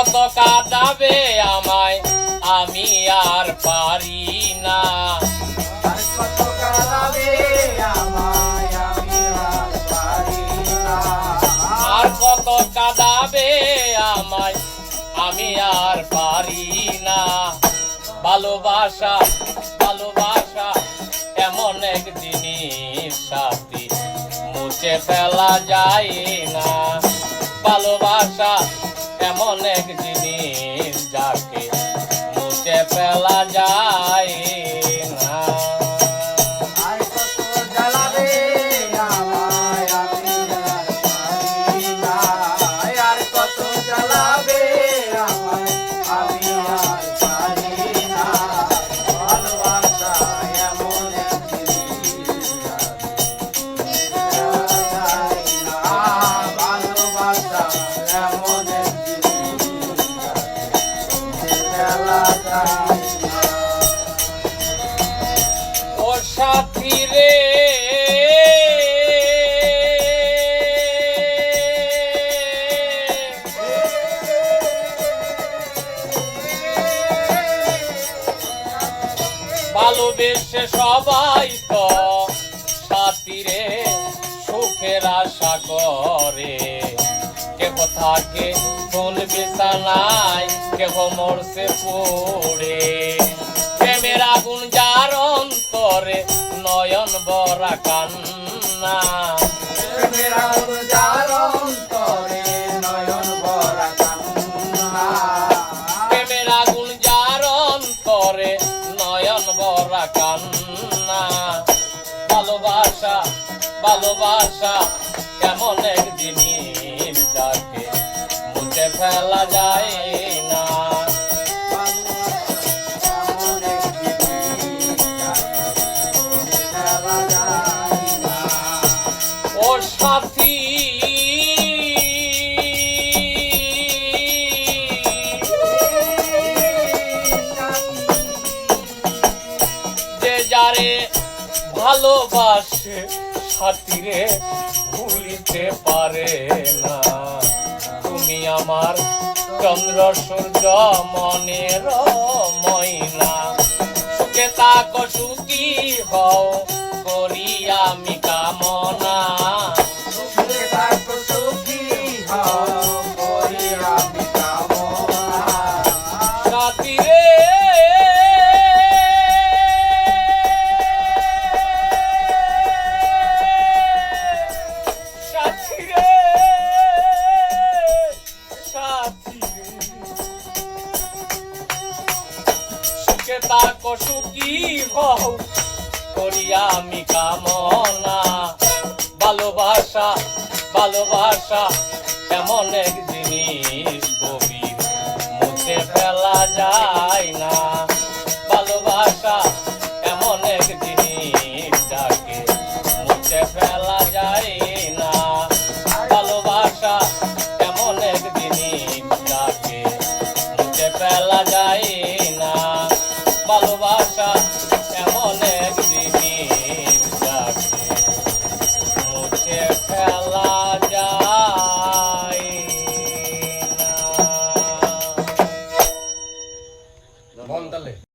কত কাঁদাবে আমায়? আমি আর পারি না। আর কত কাঁদাবে আমায়? আমি আর পারি না। ভালোবাসা ভালোবাসা এমন এক জিনিস সাথী মুছে ফেলা যায় না। ভালোবাসা এক জিনিস। সাথী রে। ভালোবেসে সবাই তো সাথী রে, সুখের আশা করে। কেহ থাকে কোন বিছানায় কেহ মরছে পড়ে। আগুন যার অন্তরে নয়ন বরা কান্না। ভালোবাসা কেমন এক জিনিস যাকে মুছে ফেলা যায়। যারে ভালোবাসে, সাথীরে ভুলিতে পারে না। তুমি আমার চন্দ্র, সূর্য, মনের ময়না। সুখে তাক সুখী হও, করি আমি কামনা। সুখী হও? করি আমি কামনা। ভালোবাসা ভালোবাসা এমন এক এমন এক